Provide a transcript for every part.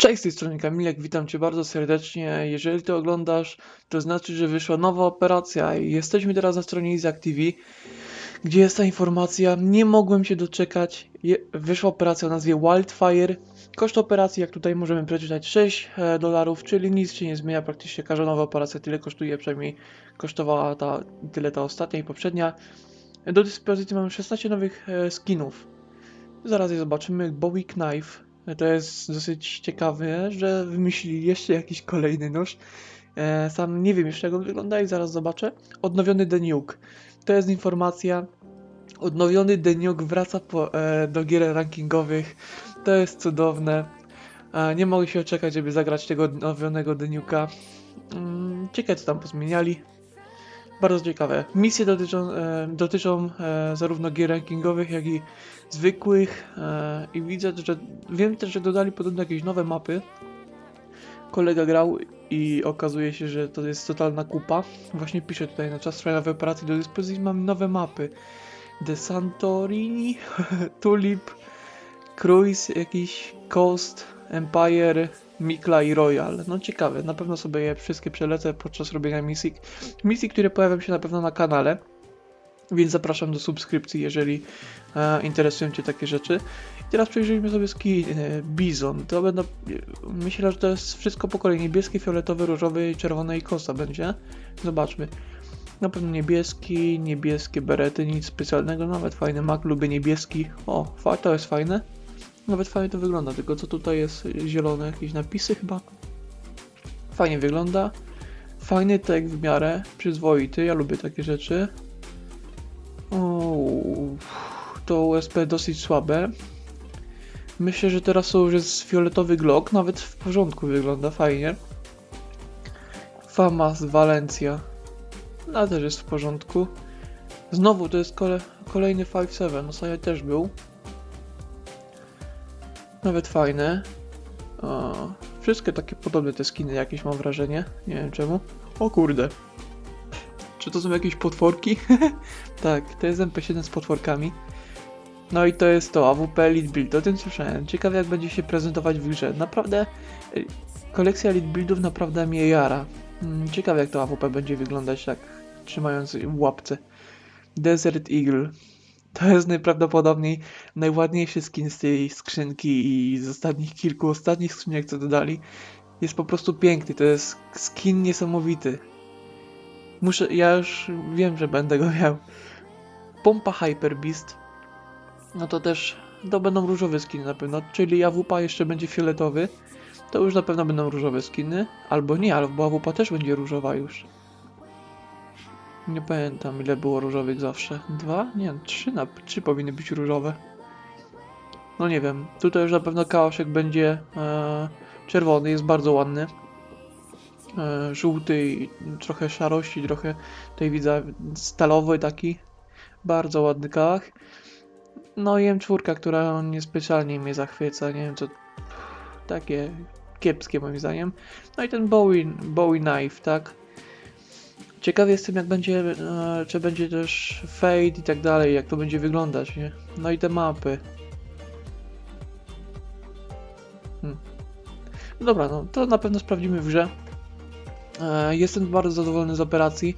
Cześć, z tej strony Kamilek, witam Cię bardzo serdecznie. Jeżeli to oglądasz, to znaczy, że wyszła nowa operacja i jesteśmy teraz na stronie Izak TV, gdzie jest ta informacja. Nie mogłem się doczekać. Je, wyszła operacja o nazwie Wildfire. Koszt operacji, jak tutaj możemy przeczytać, 6 e, dolarów, czyli nic się nie zmienia. Praktycznie każda nowa operacja tyle kosztuje, przynajmniej kosztowała ta, tyle ta ostatnia i poprzednia. Do dyspozycji mamy 16 nowych e, skinów. Zaraz je zobaczymy. Bowie Knife. To jest dosyć ciekawe, że wymyślili jeszcze jakiś kolejny nóż. E, sam nie wiem jeszcze jak on wygląda i zaraz zobaczę. Odnowiony Nuke. To jest informacja. Odnowiony Nuke wraca po, e, do gier rankingowych. To jest cudowne. E, nie mogę się oczekać, żeby zagrać tego odnowionego The Nuke'a. Mm, ciekawe co tam pozmieniali. Bardzo ciekawe. Misje dotyczą, e, dotyczą e, zarówno gier rankingowych, jak i zwykłych. E, I widzę, że wiem też, że dodali podobno jakieś nowe mapy. Kolega grał i okazuje się, że to jest totalna kupa. Właśnie piszę tutaj na czas trwania operacji do dyspozycji mam nowe mapy. The Santorini, Tulip, Cruise, jakiś Coast, Empire, Mikla i Royal. No ciekawe, na pewno sobie je wszystkie przelecę podczas robienia misji. Misji, które pojawią się na pewno na kanale. Więc zapraszam do subskrypcji, jeżeli e, interesują Cię takie rzeczy. I teraz przejrzyjmy sobie skin e, Bizon. To będą, e, myślę, że to jest wszystko po kolei. Niebieski, fioletowy, różowy, czerwony i kosa będzie. Zobaczmy. Na pewno niebieski, niebieskie berety, nic specjalnego, nawet fajny mak, lubię niebieski. O, to jest fajne. Nawet fajnie to wygląda, tylko co tutaj jest zielone, jakieś napisy chyba. Fajnie wygląda. Fajny tek w miarę, przyzwoity, ja lubię takie rzeczy. O, to USP dosyć słabe. Myślę, że teraz już jest fioletowy Glock, nawet w porządku wygląda, fajnie. Famas Valencia. No też jest w porządku. Znowu to jest kole, kolejny 5.7, no sobie też był. Nawet fajne. O, wszystkie takie podobne te skiny jakieś mam wrażenie. Nie wiem czemu. O kurde. Czy to są jakieś potworki? tak, to jest MP7 z potworkami. No i to jest to, AWP Elite Build, o tym słyszałem. Ciekawe jak będzie się prezentować w grze. Naprawdę, y, kolekcja Elite Buildów naprawdę mnie jara. Mm, Ciekawe jak to AWP będzie wyglądać tak, trzymając w łapce. Desert Eagle. To jest najprawdopodobniej najładniejszy skin z tej skrzynki i z ostatnich kilku ostatnich skrzynek co dodali. Jest po prostu piękny, to jest skin niesamowity. Muszę, ja już wiem, że będę go miał. Pompa Hyper Beast. No to też, to będą różowe skiny na pewno, czyli AWP jeszcze będzie fioletowy. To już na pewno będą różowe skiny. Albo nie, albo AWP też będzie różowa już. Nie pamiętam ile było różowych zawsze. Dwa? Nie, trzy, na, trzy powinny być różowe. No nie wiem. Tutaj już na pewno kaoszek będzie e, czerwony, jest bardzo ładny. E, żółty i trochę szarości, trochę tutaj widzę stalowy taki. Bardzo ładny kałach. No i M4, która niespecjalnie mnie zachwyca, nie wiem co... Takie kiepskie moim zdaniem. No i ten Bowie, Bowie Knife, tak? Ciekawy jestem jak będzie, e, czy będzie też fade i tak dalej, jak to będzie wyglądać, nie? No i te mapy. Hmm. No dobra, no to na pewno sprawdzimy w grze. E, jestem bardzo zadowolony z operacji.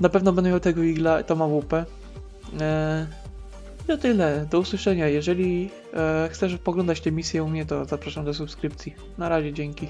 Na pewno będę miał tego igla, to ma łupę. E, i to tyle, do usłyszenia. Jeżeli e, chcesz poglądać tę misję u mnie, to zapraszam do subskrypcji. Na razie, dzięki.